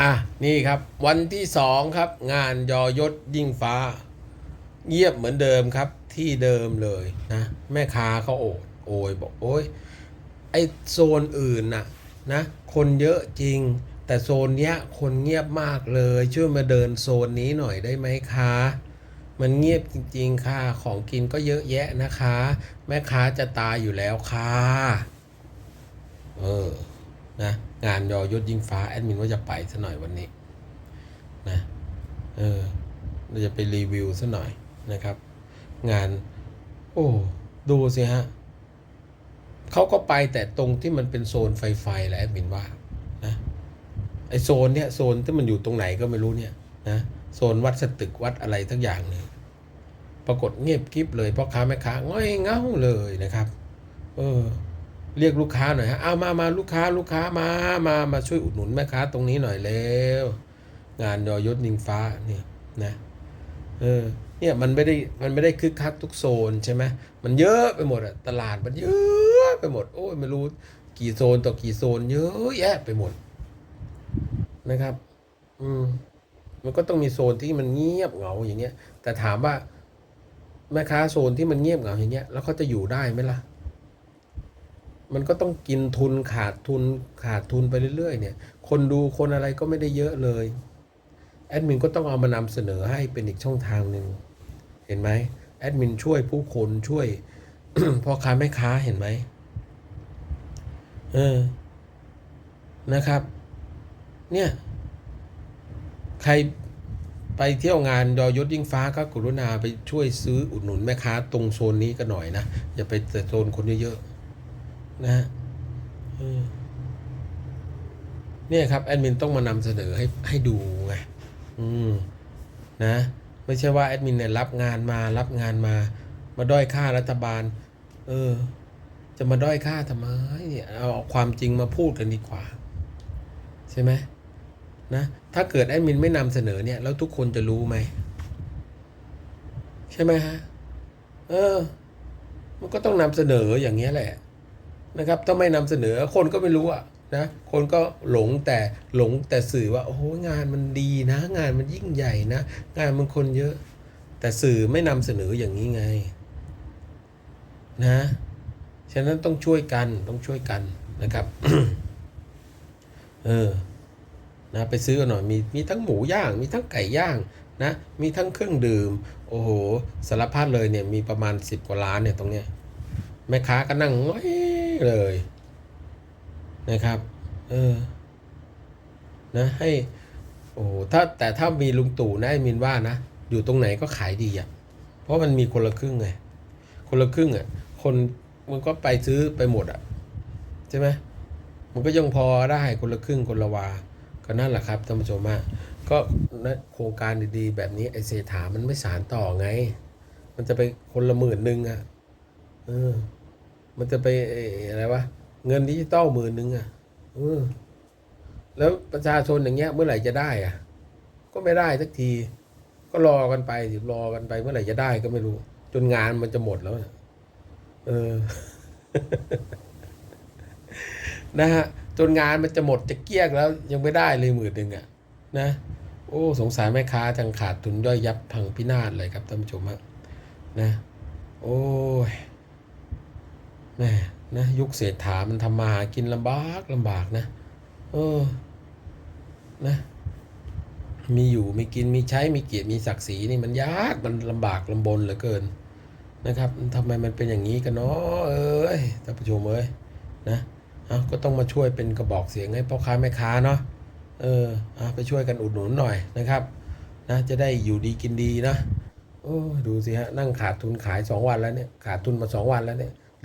อะ นี่ครับ วันที่สองครับ งานยอยศยิ่งฟ้า เงียบเหมือนเดิมครับ ที่เดิมเลยนะ แม่ค้าเขาโอดโอยบอกโอ้ยไอโซนอื่นน่ะนะ คนเยอะจริง แต่โซนเนี้ยคนเงียบมากเลย ช่วยมาเดินโซนนี้หน่อยได้ไหมคะมันเงียบจริงๆค่ะ ของกินก็เยอะแยะนะคะ แม่ค้าจะตายอยู่แล้วค่ะ เออ นะงานยอยศยิงฟ้าแอดมินว่าจะไปซะหน่อยวันนี้นะเออเราจะไปรีวิวซะหน่อยนะครับ งาน โอ้ดูสิฮะเขาก็ไปแต่ตรงที่มันเป็นโซนไฟไฟแหละแอดมินว่านะไอโซนเนี้ยโซนที่มันอยู่ตรงไหนก็ไม่รู้เนี่ยนะโซนวัดสตึกวัดอะไรทั้งอย่างหนึ่งปรากฏเงียบกริบเลยพ่อค้าแม่ค้าง่อยเง่าเลยนะครับ เออ เรียกลูกค้าหน่อยฮะเอามามาลูกค้าลูกค้ามามามาช่วยอุดหนุนแม่ค้าตรงนี้หน่อยเร็วงานยอยศนิงฟ้าเนี่ยนะเออเนี่ยมันไม่ได้มันไม่ได้คึกคักทุกโซนใช่ไหมมันเยอะไปหมดอะตลาดมันเยอะไปหมด โอ้ยไม่รู้กี่โซนต่อกี่โซน เยอะแยะไปหมดนะครับ อืมมันก็ต้องมีโซนที่มันเงียบเหงาอย่างเงี้ย แต่ถามว่าแม่ค้าโซนที่มันเงียบเหงาอย่างเงี้ยแล้วเขาจะอยู่ได้ไหมล่ะ มันก็ต้องกินทุนขาดทุนขาดทุนไปเรื่อยๆเนี่ย คนดูคนอะไรก็ไม่ได้เยอะเลย แอดมินก็ต้องเอามานำเสนอให้เป็นอีกช่องทางหนึ่งเห็นไหมแอดมินช่วยผู้คนช่วยพ่อค้าแม่ค้าเห็นไหมเออนะครับ เนี่ย ใครไปเที่ยวงานดอยศยิ่งฟ้าก็กรุณาไปช่วยซื้ออุดหนุนแม่ค้าตรงโซนนี้กันหน่อยนะ อย่าไปแต่โซนคนเยอะๆ นะฮะเออเนี่ยครับแอดมินต้องมานำเสนอให้ให้ดูไงอืมนะ ไม่ใช่ว่าแอดมินเนี่ยรับงานมารับงานมา มาด้อยค่ารัฐบาล เออ จะมาด้อยค่าทำไมเนี่ยเอาความจริงมาพูดกันดีกว่า ใช่ไหมนะ ถ้าเกิดแอดมินไม่นำเสนอเนี่ย แล้วทุกคนจะรู้ไหม ใช่ไหมฮะ เออ มันก็ต้องนำเสนออย่างเงี้ยแหละ นะครับถ้าไม่นำเสนอคนก็ไม่รู้อะนะคนก็หลงแต่หลงแต่สื่อว่าโอ้โหงานมันดีนะ งานมันยิ่งใหญ่นะ งานมันคนเยอะ แต่สื่อไม่นำเสนออย่างนี้ไงนะฉะนั้นต้องช่วยกันต้องช่วยกันนะครับเออนะไปซื้อกันหน่อยมีมีทั้งหมูย่าง มีทั้งไก่ย่างนะมีทั้งเครื่องดื่ม โอ้โหสารพัดเลยเนี่ยมีประมาณสิบกว่าร้านเนี่ยตรงเนี้ยแม่ค้าก็นั่งง้ย เลยนะครับ เออ นะให้ โอ้ถ้าแต่ถ้ามีลุงตู่นะไอ้มินว่านะ อยู่ตรงไหนก็ขายดีอะ เพราะมันมีคนละครึ่งไง คนละครึ่งอะ คนมันก็ไปซื้อไปหมดอะ ใช่ไหมมันก็ยังพอได้คนละครึ่งคนละวา ก็นั่นแหละครับท่านผู้ชมฮะก็นะโครงการดีๆ แบบนี้ไอเศรษฐามันไม่สารต่อไง มันจะไปคนละหมื่นหนึ่งอะ เออ มันจะไปอะไรวะเงินดิจิตอลหมื่นหนึ่งอะออแล้วประชาชนอย่างเงี้ย เมื่อไหร่จะได้อะ ก็ไม่ได้สักที ก็รอกันไปสิรอกันไป เมื่อไหร่จะได้ก็ไม่รู้ จนงานมันจะหมดแล้วเออ นะฮะจนงานมันจะหมดจะเกลี้ยงแล้วยังไม่ได้เลยหมื่นหนึ่งอะ นะ โอ้สงสารแม่ค้าจังขาดทุนย่อยยับพังพินาศเลยครับท่านผู้ชมฮะนะ โอ้ย แม่นะยุคเศรษฐามันทำมาหากินลำบากลำบากนะ เออ นะ มีอยู่มีกินมีใช้มีเกียรติมีศักดิ์ศรีนี่มันยากมันลำบากลำบนเหลือเกิน นะครับทำไมมันเป็นอย่างนี้กันเนาะเอ้ยท่านผู้ชมเอ้ยนะเอาก็ต้องมาช่วยเป็นกระบอกเสียงให้พ่อค้าแม่ค้าเนาะเออเอาไปช่วยกันอุดหนุนหน่อยนะครับ นะจะได้อยู่ดีกินดีนะโอ้ดูสิฮะนั่งขาดทุนขายสองวันแล้วเนี่ยขาดทุนมาสองวันแล้วเนี่ย